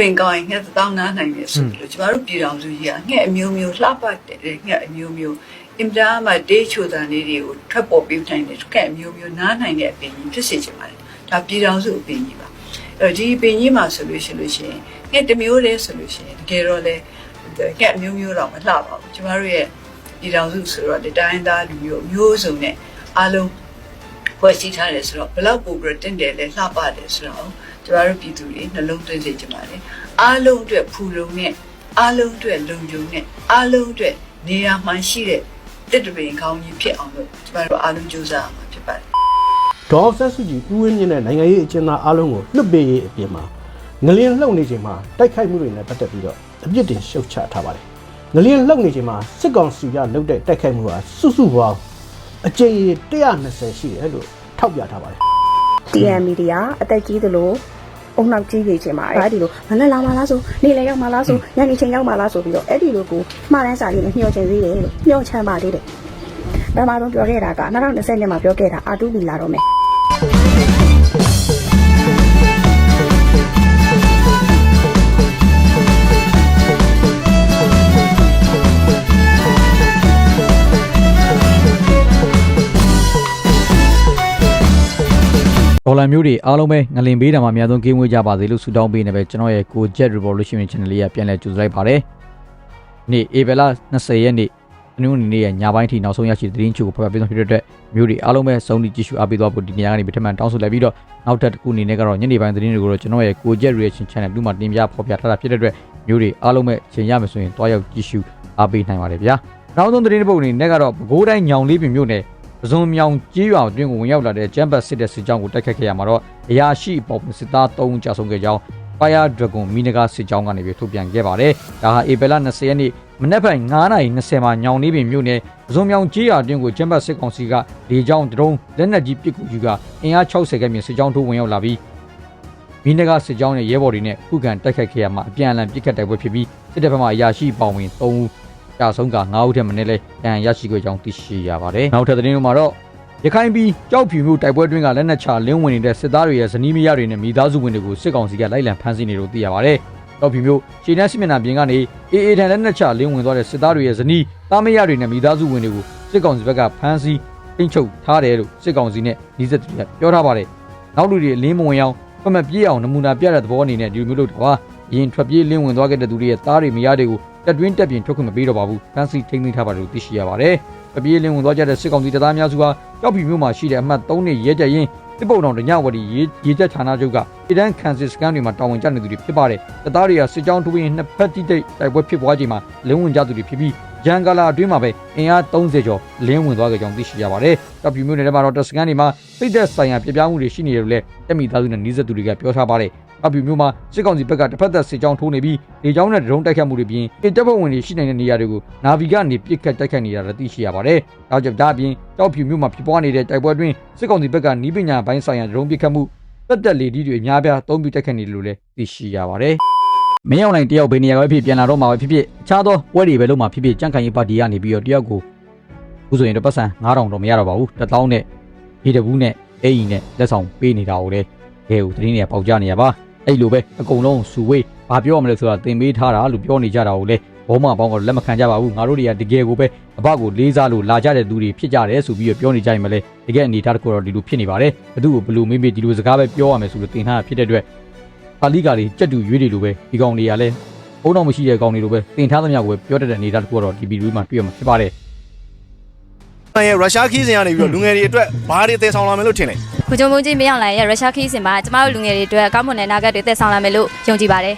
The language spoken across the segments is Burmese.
ပင်ကောင်းရင်ငှက်တစ်တောင်းနားနိုင်တယ်ဆိုပြီးတော့ကျမတို့ပြည်တော်စုကြီးကငှက်အမျိုးမျိုးလှပတဲ့ငှက်အမျိုးမျိုးအင်တာမှာဒေးချိုတန်လေးတွေကိုထွက်ပေါ်ပေးနိုင်တဲ့ငှက်အမျိုးမျိုးနားနိုင်တဲ့အပင်ကြီးဖြစ်စေချင်ပါတယ်ဒါပြည်တော်စုအပင်ကြီးပါအဲဒီအပင်ကြီးမှာဆိုလို့ရှိလို့ရှိရင်ငှက်တစ်မျိုးတည်းဆိုလို့ရှိရင်တကယ်တော့လေငှက်အမျိုးမျိုးတော့မလှပါဘူးကျမတို့ရဲ့ပြည်တော်စုဆိုတော့ဒီတိုင်းသားလူမျိုးမျိုးစုံနဲ့အားလုံးဖွဲ့စည်းထားတယ်ဆိုတော့ဘလောက်ပိုပြီးတင့်တယ်လဲလှပတယ်ဆိုတော့ ကျမတို့ပြည်သူတွေနှလုံးသွင်းစေချင်ပါတယ်အားလုံးအတွက်ဖူလုံနဲ့အားလုံးအတွက်လုံခြုံနဲ့အားလုံးအတွက်နေရာမှရှိတဲ့တစ်တပင်ကောင်းကြီးဖြစ်အောင်လို့ကျမတို့အားလုံးကြိုးစားရမှာဖြစ်ပါတယ်ဒေါ်ဆက်စုကြည်ဦးဝင်းမြင့်နဲ့နိုင်ငံရေးအကျဉ်းသားအားလုံးကိုလွတ်ပေးရေးအပြင်မှာငလင်းလှုပ်နေချိန်မှာတိုက်ခိုက်မှုတွေနဲ့ပတ်သက်ပြီးတော့အပြစ်တင်ရှုတ်ချထားပါတယ်ငလင်းလှုပ်နေချိန်မှာစစ်ကောင်စီကလုပ်တဲ့တိုက်ခိုက်မှုဟာစုစုပေါင်းအကြိမ်ရေ120ရှိတယ်လို့ထောက်ပြထားပါတယ် TN media အသက်ကြီးသလိုအုံနောက်ကြီးနေချင်ပါတယ်အဲ့ဒီလိုမနဲ့လာမလားဆိုနေလည်းရောက်မလားဆိုညနေချိန်ရောက်မလားဆိုပြီးတော့အဲ့ဒီလိုကိုမှားတန်းစာလေးနဲ့ညှော်ချင်သေးတယ်လို့ညှော်ချမ်းပါသေးတယ်ပထမဆုံးပြောခဲ့တာက2020နှစ်မှာပြောခဲ့တာအာတူဘီလာတော့မယ် ဒေါ်လာမျိုးတွေအားလုံးပဲငလင်ပေးတာမှာအများဆုံးကင်းဝေးကြပါစေလို့ဆုတောင်းပေးနေပဲကျွန်တော်ရဲ့ကို Jet Revolution Channel လေးကပြန်လည်ကြိုဆိုလိုက်ပါတယ်။နေ့ဧပြီလ20ရက်နေ့အနည်းငယ်နေ့ရဲ့ညပိုင်းထိနောက်ဆုံးရရှိတဲ့သတင်းချို့ကိုဖတ်ပြပေးသွားဖြစ်တဲ့အတွက်မျိုးတွေအားလုံးပဲစုံလင်ကြည့်ရှုအားပေးသွားဖို့ဒီနေရာကနေပထမတောင်းဆိုလိုက်ပြီးတော့နောက်ထပ်တစ်ခုအနေနဲ့ကတော့ညနေပိုင်းသတင်းတွေကိုတော့ကျွန်တော်ရဲ့ကို Jet Reaction Channel လူမှာတင်ပြဖော်ပြထားတာဖြစ်တဲ့အတွက်မျိုးတွေအားလုံးပဲချိန်ရမယ်ဆိုရင်တွားရောက်ကြည့်ရှုအားပေးနိုင်ပါတယ်ဗျာ။နောက်ဆုံးသတင်းတစ်ပုဒ်အနေနဲ့ကတော့ပဲခူးတိုင်းညောင်လေးပင်မြို့နယ် ပဇွန်မြောင်ကြီးရွာအတွင်းကိုဝင်ရောက်လာတဲ့ဂျမ်ဘတ်စစ်တဲ့စစ်ကြောင်းကိုတိုက်ခတ်ခဲ့ရမှာတော့အရာရှိပေါ်စစ်သား3ဦးကြာဆုံးခဲ့ကြောင်း Fire Dragon မီနဂါစစ်ကြောင်းကနေပြီးထုတ်ပြန်ခဲ့ပါတယ်။ဒါဟာဧပြီလ20ရက်နေ့မနက်ဖြန်9:20မှာညောင်လေးပင်မြို့နယ်ပဇွန်မြောင်ကြီးရွာအတွင်းကိုဂျမ်ဘတ်စစ်ကောင်စီကလေကြောင်းဒရုန်းလက်နက်ကြီးပစ်ကူယူကအင်အား60ခန့်မြင့်စစ်ကြောင်းထိုးဝင်ရောက်လာပြီးမီနဂါစစ်ကြောင်းနဲ့ရဲဘော်တွေနဲ့ခုခံတိုက်ခတ်ခဲ့ရမှာအပြန်အလှန်ပစ်ခတ်တိုက်ပွဲဖြစ်ပြီးစစ်တပ်ဘက်မှအရာရှိပေါင်ဝင်3ဦး ကြာဆုံးက9ဦးထက်မနည်းလဲတန်ရရှိခဲ့ကြောင်းသိရှိရပါတယ်။နောက်ထပ်သတင်းတွေမှာတော့ရခိုင်ပြည်ကြောက်ဖြူမျိုးတိုက်ပွဲတွင်းကလက်နက်ချလင်းဝင်နေတဲ့စစ်သားတွေရဲ့ဇနီးမယားတွေနဲ့မိသားစုဝင်တွေကိုစစ်ကောင်စီကလိုက်လံဖမ်းဆီးနေလို့သိရပါတယ်။ကြောက်ဖြူမျိုးရှေ့နှက်စစ်မျက်နှာပြင်ကနေအေးအေးထန်လက်နက်ချလင်းဝင်သွားတဲ့စစ်သားတွေရဲ့ဇနီးသားမယားတွေနဲ့မိသားစုဝင်တွေကိုစစ်ကောင်စီဘက်ကဖမ်းဆီးထိန်းချုပ်ထားတယ်လို့စစ်ကောင်စီနဲ့နှီးစက်တွေကပြောထားပါတယ်။နောက်လူတွေအလင်းမဝင်အောင်ဖတ်မပြေးအောင်နမူနာပြတဲ့သဘောအနေနဲ့ဒီလိုမျိုးလုပ်တာပါ။ရင်ထွက်ပြေးလင်းဝင်သွားခဲ့တဲ့သူတွေရဲ့သားတွေမယားတွေကို တက်တွင်းတက်ပြင်ထုတ်ခွင့်မပေးတော့ပါဘူး။ဖမ်းဆီးထိန်းသိမ်းထားပါတယ်လို့သိရှိရပါတယ်။ထွက်ပြေးလင်းဝင်သွားကြတဲ့စစ်ကောင်စီတပ်သားများစုဟာကြောက်ဖြူမျိုးမှာရှိတဲ့အမှတ်3နှစ်ရဲကြရင်စစ်ပုံတော်တညဝတီရေးရေးချက်ဌာနချုပ်ကပြည်တန်းခန်စစ်စကန်တွေမှာတာဝန်ကျနေသူတွေဖြစ်ပါတယ်။တပ်သားတွေကစစ်ကြောင်းထိုးရင်နှစ်ဖက်တိတိတ်တိုက်ပွဲဖြစ်ပွားချိန်မှာလင်းဝင်ကြသူတွေဖြစ်ပြီးဂျန်ကာလာအတွင်းမှာပဲအင်အား30ကျော်လင်းဝင်သွားကြကြောင်းသိရှိရပါတယ်။ကြောက်ဖြူမျိုးနယ်ထဲမှာတော့တပ်စကန်တွေမှာစိတ်သက်ဆိုင်ရာပြပြမှုတွေရှိနေတယ်လို့လည်းတက်မိသားစုနဲ့နှီးစက်သူတွေကပြောထားပါတယ်။ အပြူမျိုးမှာစစ်ကောင်စီဘက်ကတစ်ဖက်သက်စစ်ကြောင်းထိုးနေပြီးလေကြောင်းနဲ့ဒရုန်းတိုက်ခတ်မှုတွေပြင်တပ်ဖွဲ့ဝင်တွေရှိနေတဲ့နေရာတွေကိုနာဗီကနေပစ်ခတ်တိုက်ခတ်နေတာလည်းသိရှိရပါတယ်။ဒါကြောင့်ဒါအပြင်တောက်ဖြူမျိုးမှာဖြစ်ပွားနေတဲ့တိုက်ပွဲအတွင်းစစ်ကောင်စီဘက်ကနီးပညာပိုင်းဆိုင်ရာဒရုန်းပစ်ခတ်မှုတက်တက်လေဒီတွေအများပြားအသုံးပြုတိုက်ခတ်နေတယ်လို့လည်းသိရှိရပါတယ်။မင်းအောင်နိုင်တယောက်ဘယ်နေရာပဲဖြစ်ပြန်လာတော့မှာပဲဖြစ်ဖြစ်အခြားသောပွဲတွေပဲလုံးမှာဖြစ်ဖြစ်ကြန့်ခိုင်ရေးပါတီကနေပြီးတော့တယောက်ကိုအခုဆိုရင်တော့ပတ်စံ9000တော့မရတော့ပါဘူး1000နဲ့ရေတဘူးနဲ့အိမ်နဲ့လက်ဆောင်ပေးနေတာကိုလည်းခဲကိုသတင်းတွေကပေါက်ကြနေရပါ အဲ့လိုပဲအကုန်လုံးစူဝေးဘာပြောရမလဲဆိုတာသင်ပေးထားတာလို့ပြောနေကြတာကိုလည်းဘောမပေါင်းကလက်မခံကြပါဘူးငါတို့တွေကတကယ်ကိုပဲအဘကိုလေးစားလို့လာကြတဲ့သူတွေဖြစ်ကြတယ်ဆိုပြီးတော့ပြောနေကြရင်မလဲတကယ်အနေထားတစ်ခုတော့ဒီလိုဖြစ်နေပါတယ်ဘသူ့ကိုဘလို့မေးမေးဒီလိုစကားပဲပြောရမယ်ဆိုလို့တင်ထားတာဖြစ်တဲ့အတွက်ပါဠိကလေးကြက်တူရွေးတွေလိုပဲဒီကောင်တွေကလည်းဘုံတော်မရှိတဲ့ကောင်တွေလိုပဲတင်ထားသမျှကိုပဲပြောတတ်တဲ့အနေထားတစ်ခုတော့ဒီဗီဒီယိုမှာတွေ့ရမှာဖြစ်ပါတယ်နိုင်ငံ ရဲ့ရုရှားခီးစဉ်ကနေပြီးတော့လူငယ်တွေအတွက်ဘာတွေတည်ဆောင်လာမယ်လို့ထင်လဲ ကိုကြုံမုန်းကြီးမင်းအောင်လိုင်ရဲ့ရုရှားခီးစဉ်မှာကျမတို့လူငယ်တွေအတွက်ကောင်းမွန်တဲ့နာဂတ်တွေသက်ဆောင်လာမယ်လို့ယုံကြည်ပါတယ်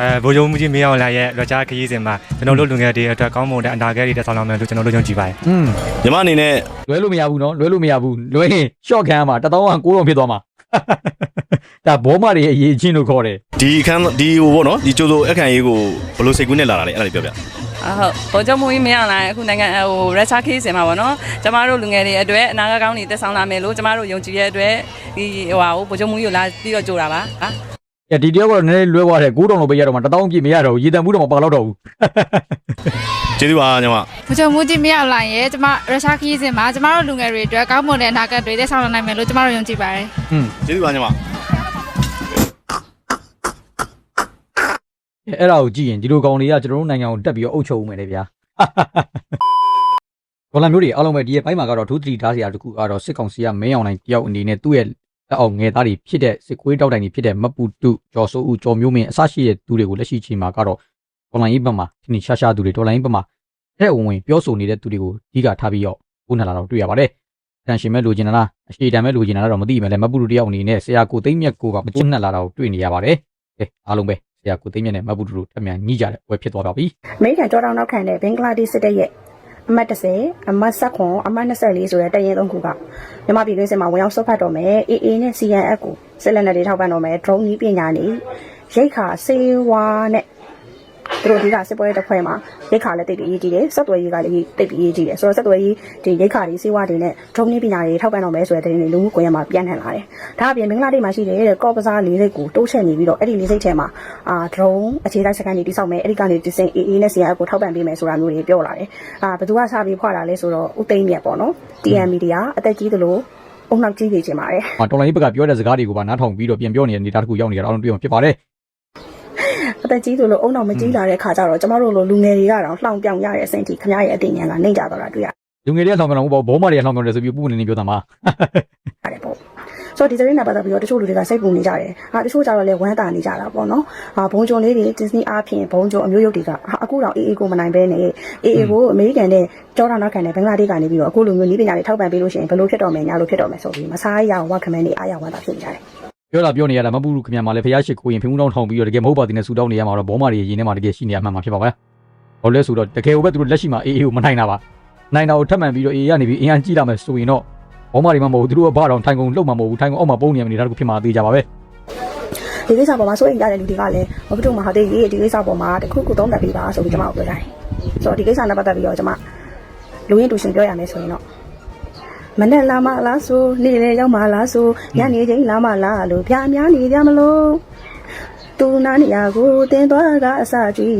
အဲဗိုလ်ချုပ်မှုကြီးမင်းအောင်လှိုင်ရဲ့ရကြခရီးစဉ်မှာကျွန်တော်တို့လူငယ်တွေအတွက်ကောင်းမွန်တဲ့အနာဂတ်တွေတက်ဆောင်လာမယ်လို့ကျွန်တော်တို့ယုံကြည်ပါတယ် อืม ညီမအနေနဲ့ လွဲလို့မရဘူးเนาะလွဲလို့မရဘူးလွဲရင် short ခံရမှာ1000က9000ဖြစ်သွားမှာ ဒါဘောမတွေရဲ့အရေးချင်းလို့ခေါ်တယ် ဒီအခန်းဒီဟိုပေါ့နော်ဒီကျိုးဆိုအခန်းရေးကိုဘယ်လိုစိတ်ကူးနဲ့လာတာလဲအဲ့ဒါလေးပြောပြ အ ဟုတ်ဗိုလ်ချုပ်မူကြီးမင်းအောင်လိုင်အခုနိုင်ငံဟိုရက်ချာခေးစင်မှာပေါ့နော်ကျမတို့လူငယ်တွေအတွက်အနာဂတ်ကောင်းတွေတက်ဆောင်လာမယ်လို့ကျမတို့ယုံကြည်ရတဲ့အတွက်ဒီဟိုဟာကိုဗိုလ်ချုပ်မူကြီးကိုလာပြီးတော့ကြိုတာပါဟာ။အဲဒီတယောက်ကတော့နည်းနည်းလွဲသွားတယ်9000လို့ပဲရတော့မှာ1000ပြည့်မရတော့ဘူးရေတံမှုတော့မပါတော့တော့ဘူးကျေးဇူးပါညီမဘုချောမူကြီးမရောက်လာရင်ကျမရုရှားခီးစဉ်မှာကျမတို့လူငယ်တွေအတွက်ကောင်းမွန်တဲ့အနာဂတ်တွေသက်ဆောင်လာနိုင်မယ်လို့ကျမတို့ယုံကြည်ပါတယ်။ဟွန်းကျေးဇူးပါညီမ အဲ့ဒါကိုကြည့်ရင်ဒီလိုကောင်တွေကကျွန်တော်တို့နိုင်ငံကိုတက်ပြီးတော့အုပ်ချုပ်ဦးမယ်လေဗျာဒေါ်လာမျိုးတွေအားလုံးပဲဒီရဲ့ဘိုင်းမှာကတော့ဒုတိထားစရာတစ်ခုကတော့စစ်ကောင်စီကမင်းအောင်နိုင်တယောက်အနေနဲ့သူ့ရဲ့လက်အောက်ငယ်သားတွေဖြစ်တဲ့စစ်ကွေးတောက်တိုင်တွေဖြစ်တဲ့မပူတုကျော်စိုးဦးကျော်မျိုးမင်းအစရှိတဲ့သူတွေကိုလက်ရှိချိန်မှာကတော့ဒေါ်လာရေးဘက်မှာဒီနေ့ရှာရှာသူတွေဒေါ်လာရေးဘက်မှာတဲ့ဝင်ဝင်ပြောဆိုနေတဲ့သူတွေကိုအဓိကထားပြီးတော့ဘုန်းနာလာတော့တွေ့ရပါတယ်တန်ရှင်မဲ့လိုချင်တာလားအရှိတန်မဲ့လိုချင်တာလားတော့မသိဘူးလေမပူတုတယောက်အနေနဲ့ဆရာကိုသိမ့်မြတ်ကိုကမကျဉ်းနှက်လာတာကိုတွေ့နေရပါတယ်ကဲအားလုံးပဲဆ ရာကိုသိမ့်မြတ်နဲ့မပူတုတို့ထပ်မြန်ညှိကြတဲ့ဝယ်ဖြစ်သွားပါပြီအမေရိကန်ကြောတောင်နောက်ခံတဲ့ဘင်္ဂလားဒေ့ရှ်စစ်တပ်ရဲ့အမှတ်30အမှတ်19အမှတ်24ဆိုတဲ့တရင်သုံးခုကမြန်မာပြည်တွင်းစစ်မှာဝင်ရောက်ဆုတ်ဖတ်တော့မယ် AA နဲ့ CNF ကိုစစ်လက်နက်တွေထောက်ပံ့တော့မယ် drone ကြီးပညာနေရိတ်ခါစေဝါနဲ့ သူတို့ဒီကစစ်ပွဲတစ်ဖွဲ့မှာရိတ်ခါလည်းတိတ်ပြီးရေးကြည့်တယ်ဆက်သွယ်ရေးကလည်းတိတ်ပြီးရေးကြည့်တယ်ဆိုတော့ဆက်သွယ်ရေးဒီရိတ်ခါတွေစေဝါတွေနဲ့ drone ကြီးပညာတွေထောက်ပံ့တော့မယ်ဆိုတဲ့တရင်တွေလူမှုကွန်ရက်မှာပြန့်နှံ့လာတယ်ဒါအပြင်ဘင်္ဂလားဒေ့ရှ်မှာရှိတဲ့ကော့ပစားလေးစိတ်ကိုတိုးချက်နေပြီးတော့အဲ့ဒီလေးစိတ်ထဲမှာအာ drone အခြေတိုက်စကန်တွေတိစောက်မယ်အဲ့ဒီကနေဒီစိန် AA နဲ့ CNF ကိုထောက်ပံ့ပေးမယ်ဆိုတာမျိုးတွေပြောလာတယ်အာဘယ်သူကစပြီးဖွာတာလဲဆိုတော့ဦးသိန်းမြတ်ပေါ့နော် TM Media အသက်ကြီးသလိုအုံနောက်ကြီးနေချင်ပါတယ်။တော်လိုင်းဘက်ကပြောတဲ့စကားတွေကိုပါနားထောင်ပြီးတော့ပြန်ပြောနေတဲ့အနေအထားတစ်ခုရောက်နေကြတော့အားလုံးတွေ့မှာဖြစ်ပါတယ်အ သက်ကြီးသလိုအုံနောက်မကြီးလာတဲ့ခါကျတော့ကျမတို့လိုလူငယ်တွေကတော့လှောင်ပြောင်ရတဲ့အဆင့်ထိခမရရဲ့အတင်ဉာဏ်ကနှိမ့်ကြတော့တာတွေ့ရ။လူငယ်တွေကလှောင်ပြောင်လို့ပေါ့ဘောမတွေကလှောင်ပြောင်တယ်ဆိုပြီးပူနေနေပြောတာမှာရတယ်ပေါ့ဆိုတော့ဒီသတင်းနဲ့ပတ်သက်ပြီးတော့တချို့လူတွေကစိတ်ပူနေကြတယ်ဟာတချို့ကျတော့လည်းဝမ်းသာနေကြတာပေါ့နော်ဟာဘုံကြုံလေးတွေ Disney အားဖြင့်ဘုံကြုံအမျိုးရုပ်တွေကဟာအခုတော့ AA ကိုမနိုင်ဘဲနဲ့ AA ကိုအမေရိကန်နဲ့ကြောတာနောက်ခံတဲ့ဘင်္ဂလားဒေ့ရှ်ကနေပြီးတော့အခုလိုမျိုးနည်းပညာတွေထောက်ပံ့ပေးလို့ရှိရင်ဘယ်လိုဖြစ်တော့မယ်ညာလိုဖြစ်တော့မယ်ဆိုပြီးမစားရအောင်ဝါခမန်းနေအားရဝမ်းသာဖြစ်နေကြတယ် ပြောတာပြောနေရတာမပူလူခင်ဗျာမှာလည်းဖျားရှိခိုးရင်ဖင်မှုတောင်းထောင်ပြီးတော့တကယ်မဟုတ်ပါသေးနဲ့ဆူတောင်းနေရမှာတော့ဘောမတွေရင်းထဲမှာတကယ်ရှိနေရမှမှာဖြစ်ပါပဲ။ဘာလို့လဲဆိုတော့တကယ်ကိုပဲသူတို့လက်ရှိမှာ AA ကိုမနိုင်တာပါ။နိုင်တာကိုထပ်မံပြီးတော့ AA ကနေပြီးအင်အားကြီးလာမယ်ဆိုရင်တော့ဘောမတွေမှမဟုတ်ဘူးသူတို့ကဘာတော့ထိုင်ကုန်လှုပ်မှာမဟုတ်ဘူးထိုင်ကုန်အောက်မှာပုံနေရမယ်နေတာတခုဖြစ်မှာသေးကြပါပဲဒီကိစ္စပေါ်မှာစိုးရိမ်ကြတဲ့လူတွေကလည်းဘာဖြစ်လို့မဟာတေးရေးဒီကိစ္စပေါ်မှာတခုခုသုံးသပ်ပေးပါဆိုပြီးကျွန်မတို့ပြောကြတယ်ဆိုတော့ဒီကိစ္စနဲ့ပတ်သက်ပြီးတော့ကျွန်မလူရင်းတူရှင်ပြောရမယ်ဆိုရင်တော့ မနဲ့လာမလားဆိုနေ့လေရောက်မလားဆိုညနေချင်းလာမလားလို့ပြာများနေကြမလို့သူနာနေရကိုတင်းသွားကအစကြည့်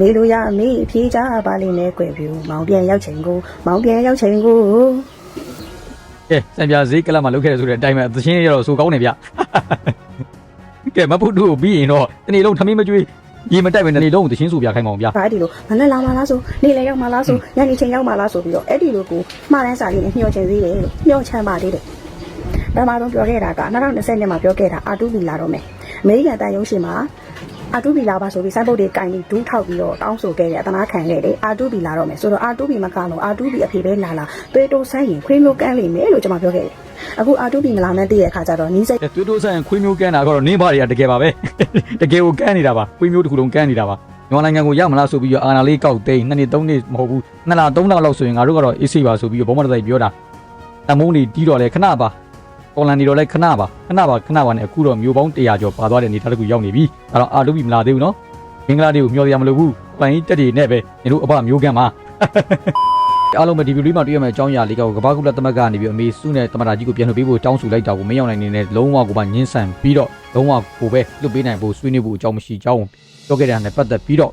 နေလို့ရမေးဖြေးကြပါလိမ့်မယ်ကွယ်ပြူမောင်ပြန်ရောက်ချိန်ကိုမောင်ပြန်ရောက်ချိန်ကို။ကဲစံပြဈေးကလပ်မှာလုတ်ခဲ့တယ်ဆိုတဲ့အတိုင်းပဲသချင်းရတော့စူကောင်းနေဗျ။ကဲမပူတူပြီးရင်တော့တနေ့လုံးထမင်းမကျွေး ရေမတက်ပဲတနေ့လုံးသချင်းစူပြခိုင်းပါအောင်ဗျာဒါအဲ့ဒီလိုမနဲ့လာမလားဆိုနေ့လေရောက်မလားဆိုညနေချင်းရောက်မလားဆိုပြီးတော့အဲ့ဒီလိုကိုမှားတန်းစာလေးနဲ့ညှော်ချင်သေးတယ်လို့ညှော်ချမ်းပါသေးတယ်ပထမဆုံးပြောခဲ့တာက2020နှစ်မှာပြောခဲ့တာအာတူဘီလာတော့မယ်အမေရိကန်တန်ယုံရှင်မှာအာတူဘီလာပါဆိုပြီးစိုင်းပုတ်တွေကင်ပြီးဒူးထောက်ပြီးတော့တောင်းဆိုခဲ့တယ်အတနာခံခဲ့တယ်အာတူဘီလာတော့မယ်ဆိုတော့အာတူဘီမကတော့အာတူဘီအဖေပဲလာလာသွေးတိုးဆန်းရင်ခွေးမျိုးကန်းလိမ့်မယ်လို့ကျွန်မပြောခဲ့တယ် အခုအာတူဘီမလာမှန်းသိတဲ့အခါကျတော့နီးစိတ်။သွေးတိုးဆိုင်ခွေးမျိုးကန်းတာကတော့နင်းပါတွေကတကယ်ပါပဲ။တကယ်ကိုကန်းနေတာပါခွေးမျိုးတစ်ခုလုံးကန်းနေတာပါ။မြန်မာနိုင်ငံကိုရမလားဆိုပြီးတော့အာနာလေးကောက်သိန်းနှစ်နှစ်သုံးနှစ်မဟုတ်ဘူးနှစ်လသုံးလလောက်ဆိုရင်ငါတို့ကတော့အေးဆေးပါဆိုပြီးတော့ဘောမတတိုက်ပြောတာတမုံတွေတီးတော့လဲခဏပါတော်လန်နေတော့လဲခဏပါခဏပါခဏပါနဲ့အခုတော့မျိုးပေါင်း100ကျော်ပါသွားတဲ့အနေထားတစ်ခုရောက်နေပြီ။အဲ့တော့အာလူဘီမလာသေးဘူးနော်။မင်္ဂလာဒေးကိုမျှော်ရမလို့ဘူး။ပိုင်တက်တွေနဲ့ပဲညီတို့အဖမျိုးကန်းပါ။ အားလုံးပဲဒီဗီဒီယိုလေးမှာတွေ့ရမယ့်အကြောင်းအရာလေးကကဘာကုလသမဂ္ဂကနေပြီးအမေစုနဲ့တမတာကြီးကိုပြန်လှုပ်ပေးဖို့တောင်းဆိုလိုက်တာကိုမရောက်နိုင်နေတဲ့လုံးဝကိုပါညှင်းဆန်ပြီးတော့လုံးဝကိုပဲလွတ်ပေးနိုင်ဖို့ဆွေးနွေးဖို့အကြောင်းမရှိကြောင်းပြောခဲ့တဲ့အနေနဲ့ပတ်သက်ပြီးတော့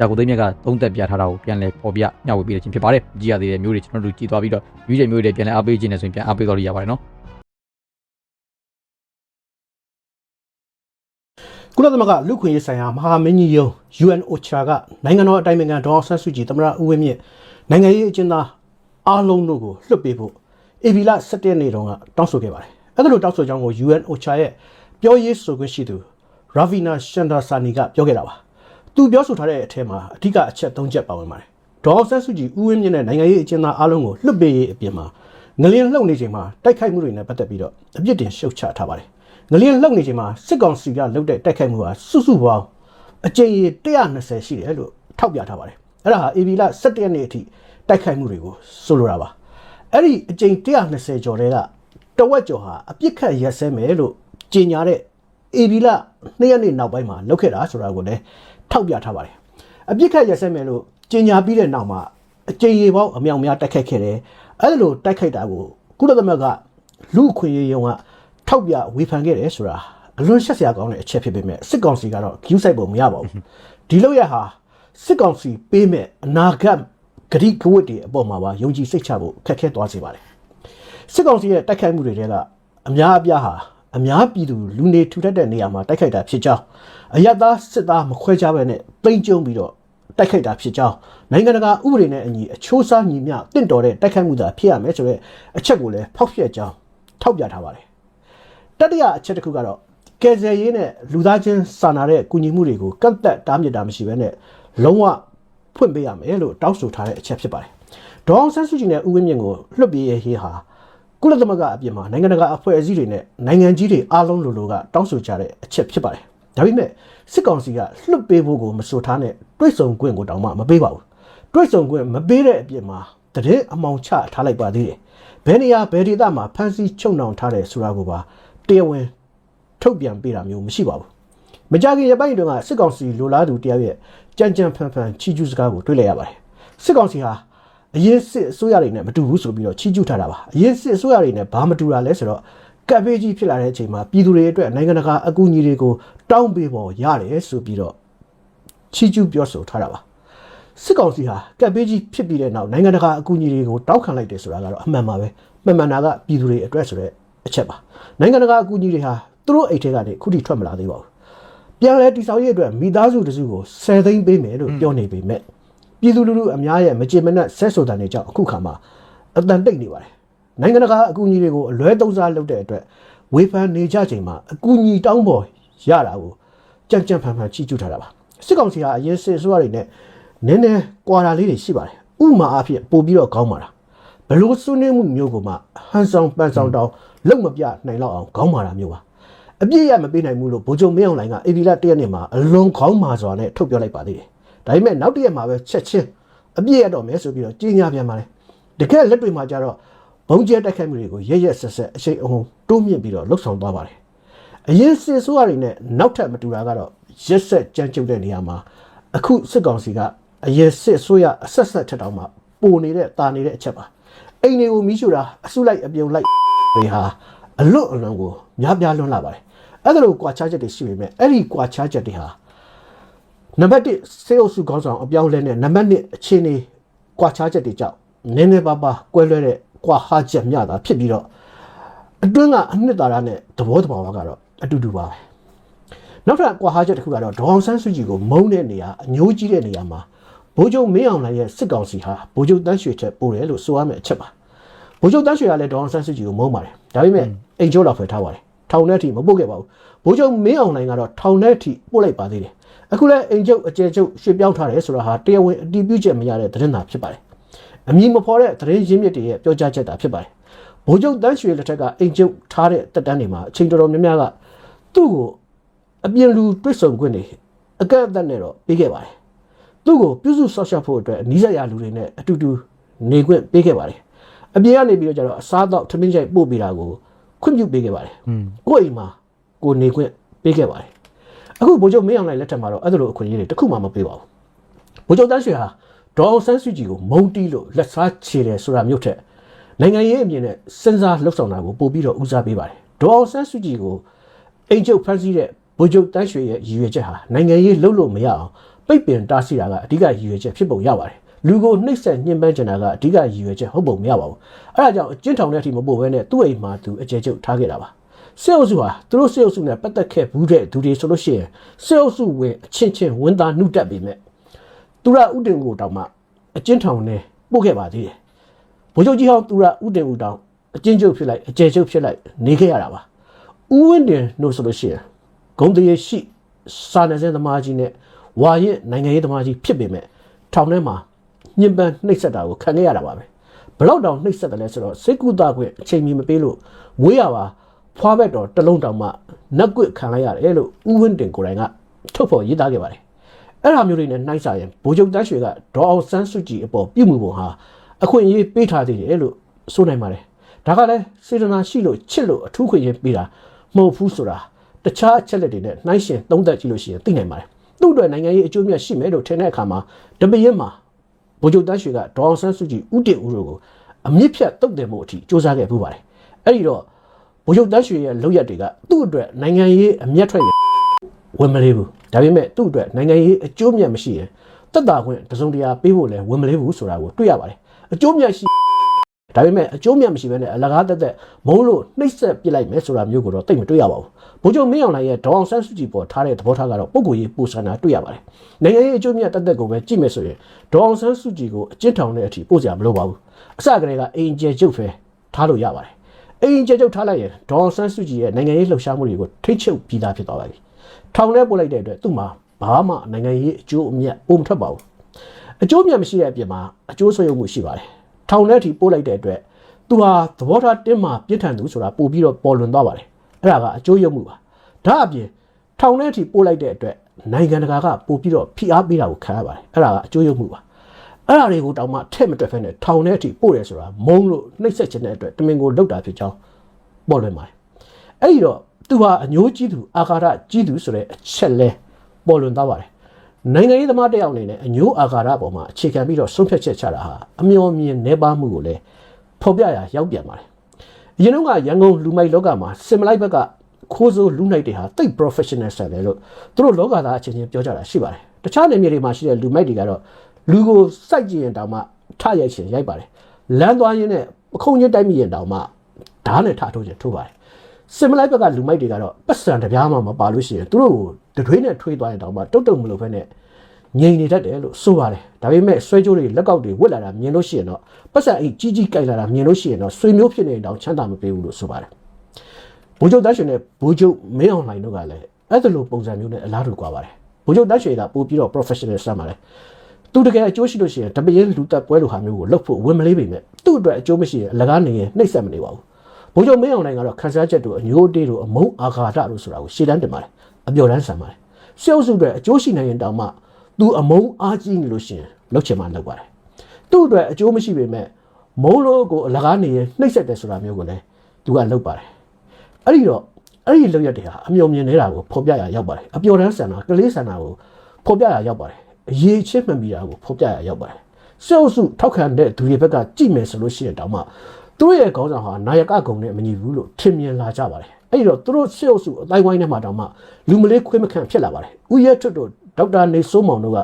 ဒါကိုသိမ်းမြတ်ကသုံးသက်ပြထားတာကိုပြန်လဲပေါ်ပြညှဝေပေးတဲ့ချင်းဖြစ်ပါတယ်ကြည့်ရသေးတဲ့မျိုးတွေကျွန်တော်တို့ကြည့်သွားပြီးတော့ရွေးချယ်မျိုးတွေပြန်လဲအားပေးခြင်းနဲ့ဆိုရင်ပြန်အားပေးတော့ရပါတယ်နော်ကုလသမဂ္ဂလူ့ခွင့်ရေးဆိုင်ရာမဟာမင်းကြီးယုံ UN OCHA ကနိုင်ငံတော်အတိုင်ပင်ခံဒေါအောင်ဆန်းစုကြည်သမ္မတဦးဝင်းမြင့် နိုင်ငံရေးအကျဉ်းသားအားလုံးတို့ကိုလွှတ်ပေးဖို့အေဗီလာ17ရက်နေ့တုန်းကတောင်းဆိုခဲ့ပါတယ်။အဲ့ဒါလိုတောင်းဆိုကြောင်းကို UN OCHA ရဲ့ပြောရေးဆိုခွင့်ရှိသူ Ravina Shamdasani ကပြောခဲ့တာပါ။သူပြောဆိုထားတဲ့အထက်မှာအဓိကအချက်၃ချက်ပါဝင်ပါတယ်။ဒေါအောင်ဆန်းစုကြည်ဦးဝင်းမြင့်နဲ့နိုင်ငံရေးအကျဉ်းသားအားလုံးကိုလွှတ်ပေးရေးအပြင်မှာငလျင်လှုပ်နေချိန်မှာတိုက်ခိုက်မှုတွေနဲ့ပတ်သက်ပြီးတော့အပြစ်တင်ရှုတ်ချထားပါတယ်။ငလျင်လှုပ်နေချိန်မှာစစ်ကောင်စီကလုပ်တဲ့တိုက်ခိုက်မှုဟာစုစုပေါင်းအကြိမ်ရေ120ရှိတယ်လို့ထောက်ပြထားပါတယ်။ အဲ့ဒါဟာ AB လ17ရက်နေ့အထိတိုက်ခိုက်မှုတွေကိုဆိုလိုတာပါ။အဲ့ဒီအကြိမ်120ကျော်တွေကတဝက်ကျော်ဟာအပြစ်ခတ်ရက်စဲမယ်လို့ကြေညာတဲ့ AB လ2ရက်နေ့နောက်ပိုင်းမှာလုပ်ခဲ့တာဆိုတာကိုလည်းထောက်ပြထားပါတယ်။အပြစ်ခတ်ရက်စဲမယ်လို့ကြေညာပြီးတဲ့နောက်မှာအကြိမ်ရေပေါင်းအမြောက်များတိုက်ခိုက်ခဲ့တယ်။အဲ့ဒါလိုတိုက်ခိုက်တာကိုကုလသမဂ္ဂလူ့အခွင့်အရေးရုံးကထောက်ပြဝေဖန်ခဲ့တယ်ဆိုတာအလွန်ရှက်စရာကောင်းတဲ့အချက်ဖြစ်ပေမဲ့စစ်ကောင်စီကတော့ view site ပုံမရပါဘူး။ဒီလို့ရဟာ စစ်ကောင်စီပေးမဲ့အနာဂတ်ဂရိကဝတ်တွေအပေါ်မှာပါယုံကြည်စိတ်ချဖို့ခက်ခဲသွားစေပါတယ်။စစ်ကောင်စီရဲ့တိုက်ခိုက်မှုတွေထဲကအများအပြားဟာအများပြည်သူလူနေထူထပ်တဲ့နေရာမှာတိုက်ခိုက်တာဖြစ်ကြောင်းအယက်သားစစ်သားမခွဲခြားဘဲနဲ့ပိန်ကျုံပြီးတော့တိုက်ခိုက်တာဖြစ်ကြောင်းနိုင်ငံတကာဥပဒေနဲ့အညီအချိုးစားညီမျှတင့်တော်တဲ့တိုက်ခိုက်မှုသာဖြစ်ရမယ်ဆိုတဲ့အချက်ကိုလည်းဖောက်ဖျက်ကြောင်းထောက်ပြထားပါတယ်တတိယအချက်တစ်ခုကတော့ ကယ်ဆယ်ရေးနဲ့လူသားချင်းစာနာတဲ့ကူညီမှုတွေကိုကန့်သက်တားမြစ်တာမရှိဘဲနဲ့လုံးဝဖွင့်ပေးရမယ်လို့တောင်းဆိုထားတဲ့အချက်ဖြစ်ပါတယ်ဒေါအောင်ဆန်းစုကြည်နဲ့ဦးဝင်းမြင့်ကိုလွှတ်ပေးရေးဟာကုလသမဂ္ဂအပြင်မှာနိုင်ငံတကာအဖွဲ့အစည်းတွေနဲ့နိုင်ငံကြီးတွေအားလုံးလိုလိုကတောင်းဆိုကြတဲ့အချက်ဖြစ်ပါတယ်။ဒါပေမဲ့စစ်ကောင်စီကလွတ်ပေးဖို့ကိုမဆိုထားနဲ့တွိတ်ဆုံခွင့်ကိုတောင်းမှမပေးပါဘူး။တွိတ်ဆုံခွင့်မပေးတဲ့အပြင်မှာတရင်အမောင်ချထားလိုက်ပါသေးတယ်။ဘယ်နေရာဘယ်ဒေသမှာဖမ်းဆီးချုပ်နှောင်ထားတယ်ဆိုတာကိုပါတရားဝင် ထုတ်ပြန်ပေးတာမျိုးမရှိပါဘူး။မကြခင်ရပိုင်းတုန်းကစစ်ကောင်စီလိုလားသူတယောက်ရဲ့ကြမ်းကြမ်းဖန်ဖန်ချီကျူးစကားကိုတွေ့လိုက်ရပါတယ်။စစ်ကောင်စီဟာအရင်စစ်အစိုးရတွေနဲ့မတူဘူးဆိုပြီးတော့ချီးကျူးထားတာပါအရင်စစ်အစိုးရတွေနဲ့ဘာမတူတာလဲဆိုတော့ကပ်ဘေးကြီးဖြစ်လာတဲ့အချိန်မှာပြည်သူတွေအတွက်နိုင်ငံတကာအကူအညီတွေကိုတောင်းပေးဖို့ရတယ်ဆိုပြီးတော့ချီးကျူးပြောဆိုထားတာပါစစ်ကောင်စီဟာကပ်ဘေးကြီးဖြစ်ပြီးတဲ့နောက်နိုင်ငံတကာအကူအညီတွေကိုတောင်းခံလိုက်တယ်ဆိုတာကတော့အမှန်ပါပဲမှန်မှန်တာကပြည်သူတွေအတွက်ဆိုတဲ့အချက်ပါနိုင်ငံတကာအကူအညီတွေဟာ သူတို့အိတ်ထဲကနေခုထိထွက်မလာသေးပါဘူးပြန်လဲတိဆောက်ရေးအတွက်မိသားစုတစုကို10သိန်းပေးမယ်လို့ပြောနေပေမဲ့ပြည်သူလူထုအများရဲ့မကြေမနက်ဆက်ဆိုတန်တွေကြောင့်အခုခါမှာအတန်တိတ်နေပါတယ်နိုင်ငံတကာအကူအညီတွေကိုအလွဲသုံးစားလုပ်တဲ့အတွက်ဝေဖန်နေကြချိန်မှာအကူအညီတောင်းပေါ်ရတာကိုကြံ့ကြံ့ဖန်ဖန်ချီးကျူးထားတာပါစစ်ကောင်စီဟာအရင်စစ်ဆိုရတွေနဲ့နည်းနည်းကွာတာလေးတွေရှိပါတယ်ဥမာအဖြစ်ပို့ပြီးတော့ကောင်းပါလားဘလို့ဆွနေမှုမျိုးကိုမှဟန်ဆောင်ပန်ဆောင်တောင်းလုံမပြနိုင်တော့အောင်ခေါင်းမာတာမျိုးပါ အပြည့်ရမပေးနိုင်ဘူးလို့ဗိုလ်ချုပ်မင်းအောင်လှိုင်ကအေဗီလာတရက်နေ့မှာအလွန်ခေါင်းမာစွာနဲ့ထုတ်ပြောလိုက်ပါသေးတယ်ဒါပေမဲ့နောက်တစ်ရက်မှာပဲချက်ချင်းအပြည့်ရတော့မယ်ဆိုပြီးတော့ကြီးညာပြန်ပါလေတကယ်လက်တွေမှာကျတော့ဘုံကျဲတိုက်ခိုက်မှုတွေကိုရက်ရက်ဆက်ဆက်အချိန်အဟုန်တိုးမြင့်ပြီးတော့လှုပ်ဆောင်သွားပါတယ်အရင်စစ်ဆိုးရတွေနဲ့နောက်ထပ်မတူတာကတော့ရက်ဆက်ကြမ်းကြုတ်တဲ့နေရာမှာအခုစစ်ကောင်စီကအရင်စစ်ဆိုးရအဆက်ဆက်ထက်တောင်မှပိုနေတဲ့တာနေတဲ့အချက်ပါအိမ်တွေကိုမီးရှို့တာအစုလိုက်အပြုံလိုက်တွေဟာ အလွတ်အလွန်ကိုများပြားလွန်းလာပါတယ်အဲ့ဒါလိုကွာခြားချက်တွေရှိပေမဲ့အဲ့ဒီကွာခြားချက်တွေဟာနံပါတ်1စေအုပ်စုခေါင်းဆောင်အပြောင်းလဲနဲ့နံပါတ်2အခြေအနေကွာခြားချက်တွေကြောင့်နည်းနည်းပါးပါးကွဲလွဲတဲ့ကွာဟာချက်မျှတာဖြစ်ပြီးတော့အတွင်းကအနှစ်သာရနဲ့သဘောတဘာဝကတော့အတူတူပါပဲနောက်ထပ်ကွာဟာချက်တစ်ခုကတော့ဒေါအောင်ဆန်းစုကြည်ကိုမုန်းတဲ့နေရာအညိုးကြီးတဲ့နေရာမှာဗိုလ်ချုပ်မင်းအောင်လှိုင်ရဲ့စစ်ကောင်စီဟာဗိုလ်ချုပ်တန်းရွှေချက်ပို့တယ်လို့ဆိုရမယ့်အချက်ပါဗိုလ်ချုပ်တန်းရွှေကလည်းဒေါအောင်ဆန်းစုကြည်ကိုမုန်းပါတယ် ဒါပေမဲ့အိမ်ကျိုးတော့ဖယ်ထားပါတယ်ထောင်ထဲထိမပို့ခဲ့ပါဘူးဗိုလ်ချုပ်မင်းအောင်လှိုင်ကတော့ထောင်ထဲထိပို့လိုက်ပါသေးတယ်အခုလည်းအိမ်ကျုပ်အကျယ်ကျုပ်ရွှေ့ပြောင်းထားတယ်ဆိုတာဟာတရားဝင်အတည်ပြုချက်မရတဲ့သတင်းသာဖြစ်ပါတယ်အမည်မဖော်တဲ့သတင်းရင်းမြစ်တွေရဲ့ပြောကြားချက်သာဖြစ်ပါတယ်ဗိုလ်ချုပ်တန်းရွှေလက်ထက်ကအိမ်ကျုပ်ထားတဲ့တက်တန်းတွေမှာအချိန်တော်တော်များများကသူ့ကိုအပြင်လူတွစ်ဆုံခွင့်တွေအကန့်အသတ်နဲ့တော့ပေးခဲ့ပါတယ်သူ့ကိုပြုစုဆော့ရှော့ဖို့အတွက်နီးစပ်ရာလူတွေနဲ့အတူတူနေခွင့်ပေးခဲ့ပါတယ် အပြင်ကနေပြီးတော့ကျတော့အစားတော့ထမင်းချိုက်ပို့ပေးတာကိုခွင့်ပြုပေးခဲ့ပါတယ်อืมကိုယ့်အိမ်မှာကိုနေခွင့်ပေးခဲ့ပါတယ်အခုဗိုလ်ချုပ်မင်းအောင်လှိုင်လက်ထက်မှာတော့အဲ့ဒါလိုအခွင့်အရေးတွေတစ်ခုမှမပေးပါဘူးဗိုလ်ချုပ်တန်းရွှေဟာဒေါအောင်ဆန်းစုကြည်ကိုမုံတီးလို့လက်စားချေတယ်ဆိုတာမျိုးထက်နိုင်ငံရေးအမြင်နဲ့စဉ်းစားလှုပ်ဆောင်တာကိုပို့ပြီးတော့ဦးစားပေးပါတယ်ဒေါအောင်ဆန်းစုကြည်ကိုအိမ်ချုပ်ဖမ်းဆီးတဲ့ဗိုလ်ချုပ်တန်းရွှေရဲ့ရည်ရွယ်ချက်ဟာနိုင်ငံရေးလှုပ်လို့မရအောင်ပိတ်ပင်တားဆီးတာကအဓိကရည်ရွယ်ချက်ဖြစ်ပုံရပါတယ် လူကိုနှိပ်စက်ညှဉ်းပန်းကြတာကအဓိကရည်ရွယ်ချက်ဟုတ်ပုံမရပါဘူးအဲဒါကြောင့်အကျဉ်းထောင်ထဲအထိမပို့ဘဲနဲ့သူ့အိမ်မှာသူအကျယ်ချုပ်ထားခဲ့တာပါစေအုပ်စုဟာသူတို့စေအုပ်စုနဲ့ပတ်သက်ခဲ့ဘူးတဲ့သူတွေဆိုလို့ရှိရင်စေအုပ်စုဝင်အချင်းချင်းဝန်သားနှုတ်တက်ပေမဲ့သူရဥတင်ကိုတောင်မှအကျဉ်းထောင်နဲ့ပို့ခဲ့ပါသေးတယ်ဘိုးချုပ်ကြီးဟောင်းသူရဥတင်ဦးတောင်အကျဉ်းချုပ်ဖြစ်လိုက်အကျယ်ချုပ်ဖြစ်လိုက်နေခဲ့ရတာပါဥဝင်းတင်တို့ဆိုလို့ရှိရင်ဂုံတရေရှိစာနယ်ဇင်းသမားကြီးနဲ့ဝါရင်နိုင်ငံရေးသမားကြီးဖြစ်ပေမဲ့ထောင်ထဲမှာ ညှဉ်းပန်းနှိပ်စက်တာကိုခံခဲ့ရတာပါပဲဘလောက်တောင်နှိပ်စက်တယ်လဲဆိုတော့စိတ်ကူတာခွင့်အချိန်မီမပေးလို့မွေးရပါဖွားဘက်တော်တစ်လုံးတောင်မှနက်ကွစ်ခံလိုက်ရတယ်လို့ဥဝင်းတင်ကိုယ်တိုင်ကထုတ်ဖော်ရေးသားခဲ့ပါတယ်အဲ့ဒါမျိုးတွေနဲ့နှိုက်စားရင်ဗိုလ်ချုပ်တန်းရွှေကဒေါ်အောင်ဆန်းစုကြည်အပေါ်ပြုမှုပုံဟာအခွင့်အရေးပေးထားသေးတယ်လို့ဆိုနိုင်ပါတယ်ဒါကလည်းစေတနာရှိလို့ချစ်လို့အထူးခွင့်ရပေးတာမဟုတ်ဘူးဆိုတာတခြားအချက်လက်တွေနဲ့နှိုင်းရှင်သုံးသပ်ကြည့်လို့ရှိရင်သိနိုင်ပါတယ်သူ့အတွက်နိုင်ငံရေးအကျိုးမြတ်ရှိမယ်လို့ထင်တဲ့အခါမှာတပည့်မှာ ဗိုလ်ချုပ်တန်းရွှေကဒေါအောင်ဆန်းစုကြည်ဥတည်ဦးတို့ကိုအမြင့်ဖြတ်တုတ်တယ်မှုအထိစ조사ခဲ့ပူပါတယ်အဲ့ဒီတော့ဗိုလ်ချုပ်တန်းရွှေရဲ့လောက်ရက်တွေကသူ့အတွက်နိုင်ငံရေးအမျက်ထွက်ရင်ဝင်မလေးဘူးဒါပေမဲ့သူ့အတွက်နိုင်ငံရေးအကျိုးမြတ်မရှိရင်တက်တာခွင့်တစုံတရာပေးဖို့လဲဝင်မလေးဘူးဆိုတာကိုတွေ့ရပါတယ်အကျိုးမြတ်ရှိ ဒါပေမဲ့အကျိုးမြတ်မရှိဘဲနဲ့အလကားတက်တက်မုံလို့နှိမ့်ဆက်ပစ်လိုက်မယ်ဆိုတာမျိုးကိုတော့သိပ်မတွေ့ရပါဘူးဘိုးချုပ်မင်းအောင်လှိုင်ရဲ့ဒေါအောင်ဆန်းစုကြည်ပေါ်ထားတဲ့သဘောထားကတော့ပုံကိုယ်ရေးပူဆန္ဒတွေ့ရပါတယ်နိုင်ငံရေးအကျိုးမြတ်တက်တက်ကိုပဲကြည့်မယ်ဆိုရင်ဒေါအောင်ဆန်းစုကြည်ကိုအကျဉ်းထောင်တဲ့အထိပို့စရာမလိုပါဘူးအစကတည်းကအိမ်ကျဲကျုပ်ဖဲထားလို့ရပါတယ်အိမ်ကျဲကျုပ်ထားလိုက်ရင်ဒေါအောင်ဆန်းစုကြည်ရဲ့နိုင်ငံရေးလှုပ်ရှားမှုတွေကိုထိတ်ချုပ်ပြီးသားဖြစ်သွားပါပြီထောင်ထဲပို့လိုက်တဲ့အတွက်သူ့မှာဘာမှနိုင်ငံရေးအကျိုးအမြတ်ပုံမထွက်ပါဘူးအကျိုးမြတ်မရှိတဲ့အပြင်မှာအကျိုးဆွေးရုံမှုရှိပါတယ်။ ထောင်ထဲထိပို့လိုက်တဲ့အတွက်သူဟာသဘောထားတင်းမာပြစ်ထန်သူဆိုတာပို့ပြီးတော့ပေါ်လွင်သွားပါတယ်။အဲ့ဒါကအကျိုးရုံမှုပါ။ဒါအပြင်ထောင်ထဲထိပို့လိုက်တဲ့အတွက်နိုင်ငံတကာကပို့ပြီးတော့ဖိအားပေးတာကိုခံရပါတယ်။အဲ့ဒါကအကျိုးရုံမှုပါ။အဲ့ဒါတွေကိုတောင်မှထည့်မတွက်ဖက်နဲ့ထောင်ထဲထိပို့တယ်ဆိုတာမုံလို့နှိပ်စက်ခြင်းတဲ့အတွက်တမင်ကိုလောက်တာဖြစ်ကြောင်းပေါ်လွင်ပါတယ်။အဲ့ဒီတော့သူဟာအညိုးကြီးသူအာဃာတကြီးသူဆိုတဲ့အချက်လဲပေါ်လွင်သွားပါတယ်။ နိုင်ငံရေးသမားတစ်ယောက်အနေနဲ့အညိုးအာဃာတပေါ်မှာအခြေခံပြီးတော့ဆုံးဖြတ်ချက်ချတာဟာအမျော်မြင်နေပါမှုကိုလည်းဖော်ပြရာရောက်ပြန်ပါတယ်။အရင်တော့ကရန်ကုန်လူမိုက်လောကမှာစင်မလိုက်ဘက်ကခိုးစိုးလူနိုင်တွေဟာတိတ် professional ဆန်တယ်လို့သူတို့လောကသားအချင်းချင်းပြောကြတာရှိပါတယ်။တခြားနေမြေတွေမှာရှိတဲ့လူမိုက်တွေကတော့လူကိုစိုက်ကြည့်ရင်တောင်မှထရိုက်ရှင်ရိုက်ပါတယ်။လမ်းသွားရင်းနဲ့ပခုံးချင်းတိုက်မိရင်တောင်မှဓာတ်နဲ့ထထိုးခြင်းထိုးပါတယ်။ စင်မလိုက်ဘက်ကလူမိုက်တွေကတော့ပတ်စံတစ်ပြားမှမပါလို့ရှိရင်သူတို့ကိုတထွေးနဲ့ထွေးသွားရင်တောင်မှတုတ်တုံမလို့ဖဲနဲ့ငြိမ်နေတတ်တယ်လို့ဆိုပါတယ်ဒါပေမဲ့ဆွဲကြိုးတွေလက်ကောက်တွေဝစ်လာတာမြင်လို့ရှိရင်တော့ပတ်စံအိတ်ကြီးကြီးကြိုက်လာတာမြင်လို့ရှိရင်တော့ဆွေမျိုးဖြစ်နေတောင်ချမ်းသာမပေးဘူးလို့ဆိုပါတယ်ဘိုးချုပ်တန်းရှင်နဲ့ဘိုးချုပ်မင်းအောင်လှိုင်တို့ကလည်းအဲ့ဒါလိုပုံစံမျိုးနဲ့အလားတူကွာပါတယ်ဘိုးချုပ်တန်းရှင်ကပို့ပြီးတော့ professional စမ်းပါတယ်သူတကယ်အကျိုးရှိလို့ရှိရင်တပင်းလူတက်ပွဲလိုဟာမျိုးကိုလုပ်ဖို့ဝင်မလေးပေမဲ့သူ့အတွက်အကျိုးမရှိရင်အလကားနေရင်နှိပ်စက်မနေပါဘူး ဘုံချုပ်မင်းအောင်နိုင်ကတော့ခန်းစားချက်တို့အညိုးတေးတို့အမုံအာဃာတတို့ဆိုတာကိုရှေ့တန်းတင်ပါတယ်အပြော်တန်းဆန်ပါတယ်စေအုပ်စုတွေအကျိုးရှိနိုင်ရင်တောင်မှသူအမုံအားကြီးနေလို့ရှိရင်လောက်ချင်မှလောက်ပါတယ်သူ့အတွက်အကျိုးမရှိပေမဲ့မုံလို့ကိုအလကားနေရင်နှိပ်စက်တယ်ဆိုတာမျိုးကိုလည်းသူကလောက်ပါတယ်အဲ့ဒီတော့အဲ့ဒီလောက်ရက်တွေဟာအမျော်မြင်နေတာကိုဖော်ပြရရောက်ပါတယ်အပြော်တန်းဆန်တာကလေးဆန်တာကိုဖော်ပြရရောက်ပါတယ်အရေးချင်းမှန်မိတာကိုဖော်ပြရရောက်ပါတယ်စေအုပ်စုထောက်ခံတဲ့သူတွေဘက်ကကြည့်မယ်ဆိုလို့ရှိရင်တောင်မှ သူတို့ရဲ့ခေါင်းဆောင်ဟာနာယကဂုံနဲ့မညီဘူးလို့ထင်မြင်လာကြပါတယ်အဲ့ဒီတော့သူတို့စစ်အုပ်စုအတိုင်းဝိုင်းထဲမှာတောင်မှလူမလေးခွေးမခန့်ဖြစ်လာပါတယ်ဥယျာထွတ်တို့ဒေါက်တာနေစိုးမောင်တို့က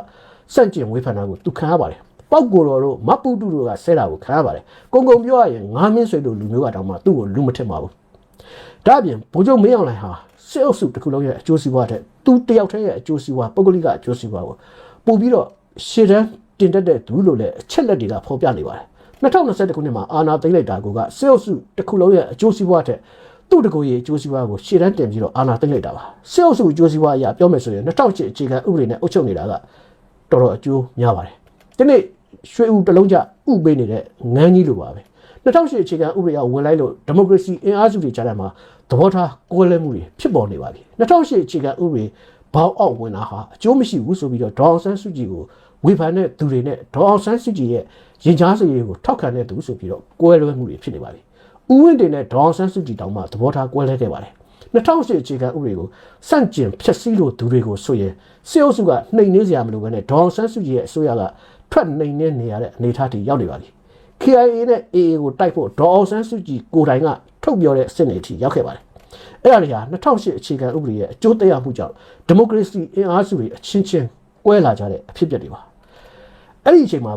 စန့်ကျင်ဝေဖန်တာကိုသူခံရပါတယ်ပောက်ကိုတော်တို့မပုတုတို့ကဆဲတာကိုခံရပါတယ်ကုံကုံပြောရရင်ငါးမင်းဆွေတို့လူမျိုးကတောင်မှသူ့ကိုလူမထင်ပါဘူးဒါအပြင်ဗိုလ်ချုပ်မင်းအောင်လှိုင်ဟာစစ်အုပ်စုတစ်ခုလုံးရဲ့အကျိုးစီးပွားတဲ့သူတယောက်တည်းရဲ့အကျိုးစီးပွားပုဂ္ဂလိကအကျိုးစီးပွားကိုပို့ပြီးတော့ရှေ့တန်းတင်တက်တဲ့သူလို့လည်းအချက်လက်တွေကဖော်ပြနေပါတယ် 2021ခုနှစ်မှာအာဏာသိမ်းလိုက်တာကစေအုပ်စုတစ်ခုလုံးရဲ့အကျိုးစီးပွားတဲ့သူ့တကူရဲ့အကျိုးစီးပွားကိုရှေ့တန်းတင်ပြီးတော့အာဏာသိမ်းလိုက်တာပါစေအုပ်စုအကျိုးစီးပွားအရာပြောမယ်ဆိုရင်2008အခြေခံဥပဒေနဲ့အုပ်ချုပ်နေတာကတော်တော်အကျိုးများပါတယ်ဒီနေ့ရွှေဦးတစ်လုံးကြဥပေးနေတဲ့ငန်းကြီးလိုပါပဲ2008အခြေခံဥပဒေကဝင်လိုက်လို့ဒီမိုကရေစီအင်အားစုတွေကြားထဲမှာသဘောထားကွဲလွဲမှုတွေဖြစ်ပေါ်နေပါပြီ2008အခြေခံဥပဒေဘောက်အောက်ဝင်တာဟာအကျိုးမရှိဘူးဆိုပြီးတော့ဒေါအောင်ဆန်းစုကြည်ကို ဝေဖန်တဲ့သူတွေနဲ့ဒေါအောင်ဆန်းစုကြည်ရဲ့ရင်ကြားစေရေးကိုထောက်ခံတဲ့သူဆိုပြီးတော့ကွဲလွဲမှုတွေဖြစ်နေပါပြီ။ဥဝင်းတင်နဲ့ဒေါအောင်ဆန်းစုကြည်တောင်မှသဘောထားကွဲလွဲခဲ့ပါတယ်။2008အခြေခံဥပဒေကိုစန့်ကျင်ဖျက်ဆီးလို့သူတွေကိုဆိုရင်စစ်အုပ်စုကနှိမ်နှင်းစရာမလိုဘဲနဲ့ဒေါအောင်ဆန်းစုကြည်ရဲ့အစိုးရကထွက်နှိမ်နှင်းနေရတဲ့အနေအထားတွေရောက်နေပါပြီ။ KIA နဲ့ AA ကိုတိုက်ဖို့ဒေါအောင်ဆန်းစုကြည်ကိုယ်တိုင်ကထုတ်ပြောတဲ့အဆင့်တွေအထိရောက်ခဲ့ပါတယ်။အဲ့ဒါတွေဟာ2008အခြေခံဥပဒေရဲ့အကျိုးသက်ရောက်မှုကြောင့်ဒီမိုကရေစီအင်အားစုတွေအချင်းချင်းကွဲလာကြတဲ့အဖြစ်အပျက်တွေပါ။ အဲ့ဒီအချိန်မှာ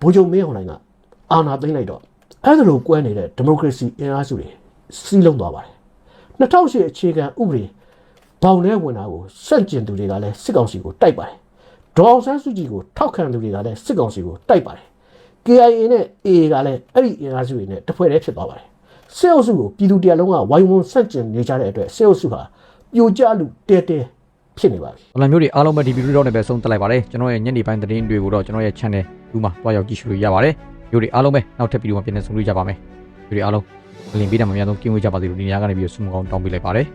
ဗိုလ်ချုပ်မင်းအောင်လှိုင်ကအာဏာသိမ်းလိုက်တော့အဲ့ဒါလိုကွဲနေတဲ့ဒီမိုကရေစီအင်အားစုတွေစီးလုံးသွားပါတယ်။2008အခြေခံဥပဒေဘောင်ထဲဝင်တာကိုစန့်ကျင်သူတွေကလည်းစစ်ကောင်စီကိုတိုက်ပါတယ်။ဒေါအောင်ဆန်းစုကြည်ကိုထောက်ခံသူတွေကလည်းစစ်ကောင်စီကိုတိုက်ပါတယ်။ KIA နဲ့ AA ကလည်းအဲ့ဒီအင်အားစုတွေနဲ့တဖွဲ့တည်းဖြစ်သွားပါတယ်။စစ်အုပ်စုကိုပြည်သူတရားလုံးကဝိုင်းဝန်းစန့်ကျင်နေကြတဲ့အတွက်စစ်အုပ်စုဟာပြိုကျလူတဲတဲ ဖြစ်နေပါပြီ။အလံမျိုးတွေအားလုံးပဲဒီဗီဒီယိုတော့နဲ့ပဲဆုံးသက်လိုက်ပါတယ်ကျွန်တော်ရဲ့ညနေပိုင်းသတင်းတွေကိုတော့ကျွန်တော်ရဲ့ channel ဒီမှာတွားရောက်ကြည့်ရှုလို့ရပါတယ်ဗီဒီယိုတွေအားလုံးပဲနောက်ထပ်ဗီဒီယိုမှာပြန်လည်ဆုံတွေ့ကြပါမယ်ဗီဒီယိုအားလုံးလင်ပေးတာမှအများဆုံးကင်းဝေးကြပါစေလို့ဒီနေရာကနေပြီးတော့ဆုမကောင်းတောင်းပေးလိုက်ပါတယ်